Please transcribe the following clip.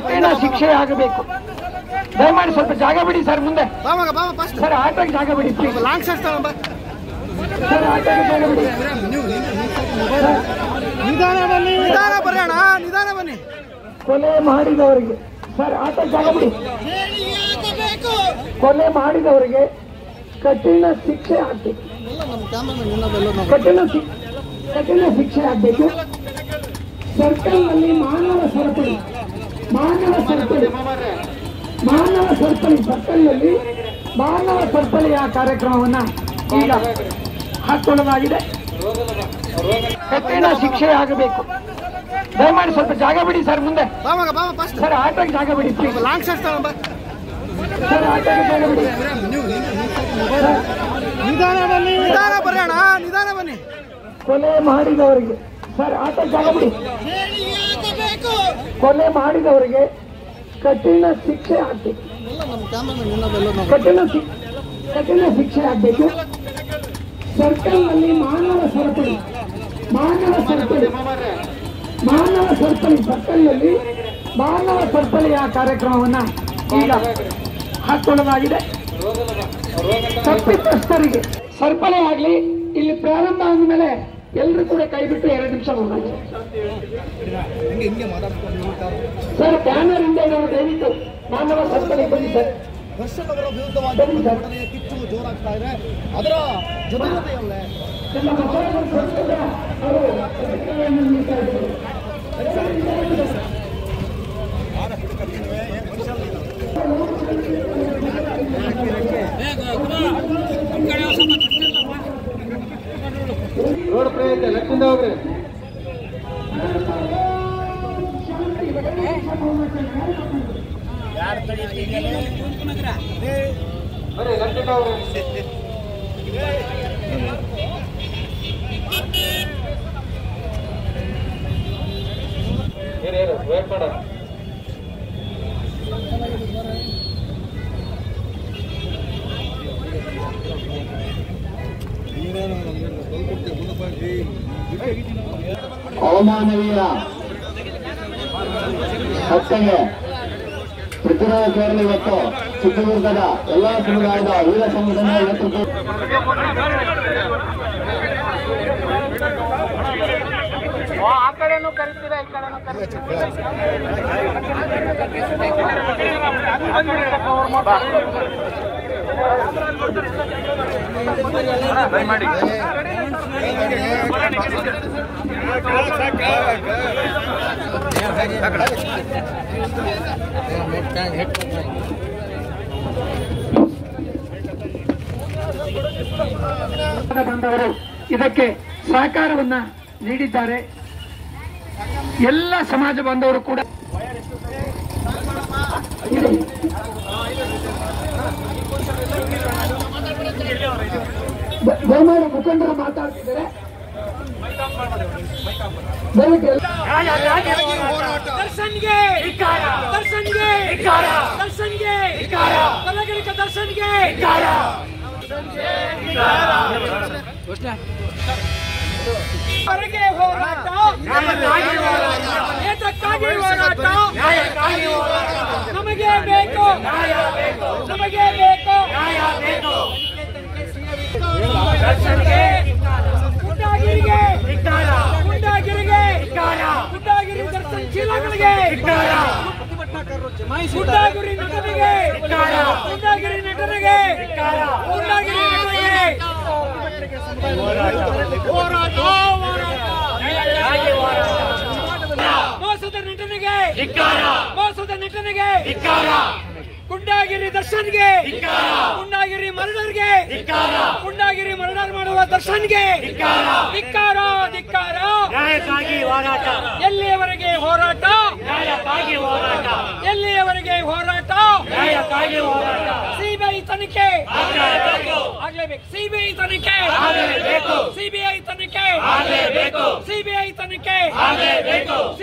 ಕಠಿಣ ಶಿಕ್ಷೆ ಆಗಬೇಕು. ದಯಮಾಡಿ ಸ್ವಲ್ಪ ಜಾಗ ಬಿಡಿ ಸರ್ ಮುಂದೆ. ಸರ್ ಆಟಕ್ಕೆ ಜಾಗ ಬಿಡಿ ಲಾಂಗ್ ಸರ್ ಆಟೋಗೆ ಜಾಗ ಬಿಡಿ. ನಿಧಾನ ಬನ್ನಿ ನಿಧಾನ ಬರೋಣ ನಿಧಾನ ಬನ್ನಿ. ಕೊಲೆ ಮಾಡಿದವರಿಗೆ ಸರ್ ಆಟಕ್ಕೆ ಜಾಗ ಬಿಡಿ. ಕೊಲೆ ಮಾಡಿದವರಿಗೆ ಕಠಿಣ ಶಿಕ್ಷೆ ಆಗ್ಬೇಕು. ಕಠಿಣ ಕಠಿಣ ಶಿಕ್ಷೆ ಆಗಬೇಕು. ಸರ್ಕಲ್ನಲ್ಲಿ ಮಾನವ ಸರಪಳಿ. ಮಾನವ ಸರಪಳಿ ಮಾನವ ಸರಪಳಿ ಸರ್ಕಲ್ನಲ್ಲಿ ಮಾನವ ಸರಪಳಿಯ ಕಾರ್ಯಕ್ರಮವನ್ನ ಈಗ ಹಾಕೊಳ್ಳಲಾಗಿದೆ ಕಠಿಣ ಶಿಕ್ಷೆ ಆಗಬೇಕು. ದಯಮಾಡಿ ಸ್ವಲ್ಪ ಜಾಗ ಬಿಡಿ ಸರ್ ಮುಂದೆ. ಸರ್ ಆಟಕ್ಕೆ ಜಾಗ ಬಿಡಿ ಲಾಂಗ್ ಸರ್ ಆಟಕ್ಕೆ ಜಾಗ ಬಿಡಿ. ನಿಧಾನ ಬನ್ನಿ ನಿಧಾನ ಬರೋಣ. ನಿಧಾನ ಬನ್ನಿ. ಕೊಲೆ ಮಾಡಿದವರಿಗೆ ಸರ್, ಆಟ ಜಾಗ ಬಿಡಿ ಕೊಲೆ ಮಾಡಿದವರಿಗೆ ಕಠಿಣ ಶಿಕ್ಷೆ ಆಗ್ಬೇಕು. ಕಠಿಣ ಕಠಿಣ ಶಿಕ್ಷೆ ಆಗ್ಬೇಕು. ಸರ್ಕಲ್ನಲ್ಲಿ ಮಾನವ ಸರಪಳಿ ಮಾನವ ಸರಪಳಿ ಮಾನವ ಸರಪಳಿ ಸರ್ಕಲ್ನಲ್ಲಿ ಮಾನವ ಸರಪಳಿಯ ಕಾರ್ಯಕ್ರಮವನ್ನ ಈಗ ಹಾಕೊಳ್ಳಲಾಗಿದೆ ತಪ್ಪಿತಸ್ಥರಿಗೆ ಸರಪಳಿ ಆಗಲಿ, ಇಲ್ಲಿ ಪ್ರಾರಂಭ ಆದ್ಮೇಲೆ ಎಲ್ಲರೂ ಕೂಡ ಕೈ ಬಿಟ್ಟು ಎರಡು ನಿಮಿಷ ಹೋಗಿ ಸರ್ ಬ್ಯಾನರ್ ಇಂದ ನಾನು ದಯವಿಟ್ಟು ಮಾನವ ಸರಪಳಿ ಬನ್ನಿ ಸರ್ ದರ್ಶಕರ ವಿರುದ್ಧವಾಗಿ ಘಟನೆಯ ಕಿಚ್ಚು ಜೋರಾಗ್ತಾ ಇದೆ ಅದರ ಜೊತೆಯಲ್ಲೇ. ರೋಡ್ ಪ್ರಯತ್ನ ಲೆಕ್ಕಿಂದ ಹೋಗ್ರಿ ಬರ್ರಿ ಲೆಕ್ಕಿಂದ ಹೋಗ್ರಿ ಏನೇನು ವೇಟ್ ಅವಮಾನವೀಯ ಹತ್ಯೆಗೆ ಪ್ರತಿರೋಧ ಕೇರಳ ಇವತ್ತು ಚಿತ್ರದುರ್ಗದ ಎಲ್ಲಾ ಸಮುದಾಯದ ವೀರ ಸಂಘಟನೆಗಳ ನೇತೃತ್ವ ಬಂದವರು ಇದಕ್ಕೆ ಸಹಕಾರವನ್ನ ನೀಡಿದ್ದಾರೆ. ಎಲ್ಲ ಸಮಾಜ ಬಾಂಧವರು ಕೂಡ ದ- ದಯಮಾಡಿ ಮುಖಂಡರು ಮಾತಾಡ್ತಿದ್ದಾರೆ. ದಯವಿಟ್ಟು ಎಲ್ಲ- ದರ್ಶನ್ಗೆ ದರ್ಶನ್ಗೆ ದರ್ಶನ್ಗೆ ಕಲಗಲಿಕ ದರ್ಶನ್ಗೆ ಹೊರಗೆ ಹೋರಾಟ. ಏತಕ್ಕಾಗಿ ಹೋರಾಟ. ನಮಗೆ ಬೇಕು. ನಮಗೆ ಬೇಕು. ದರ್ಶನ್ಗೆ ಗುಂಡಾಗಿರಿಗೆ ಗುಂಡಾಗಿರಿಗೆ ಗುಂಡಾಗಿರಿ ನಟನಿಗೆ ಗುಂಡಾಗಿರಿ ನಟನಿಗೆ ಹೋರಾಟ ಮೋಸದ ನಟನಿಗೆ ಮೋಸದ ನಟನಿಗೆ ಗುಂಡಾಗಿರಿ ದರ್ಶನ್ಗೆ. ಗುಂಡಾಗಿರಿ ಮರ್ಡರ್ಗೆ ಗುಂಡಾಗಿರಿ ಮರ್ಡರ್ ಮಾಡುವ ದರ್ಶನ್ಗೆ. ಧಿಕ್ಕಾರ ಧಿಕ್ಕಾರ. ಹೋರಾಟ. ಎಲ್ಲಿಯವರೆಗೆ ಹೋರಾಟ? ಹೋರಾಟ. ಎಲ್ಲಿಯವರೆಗೆ ಹೋರಾಟ? ಸಿಬಿಐ ತನಿಖೆ. ಆಗಲೇಬೇಕು. ಸಿಬಿಐ ತನಿಖೆ. ಸಿಬಿಐ ತನಿಖೆ. ಸಿಬಿಐ ತನಿಖೆ.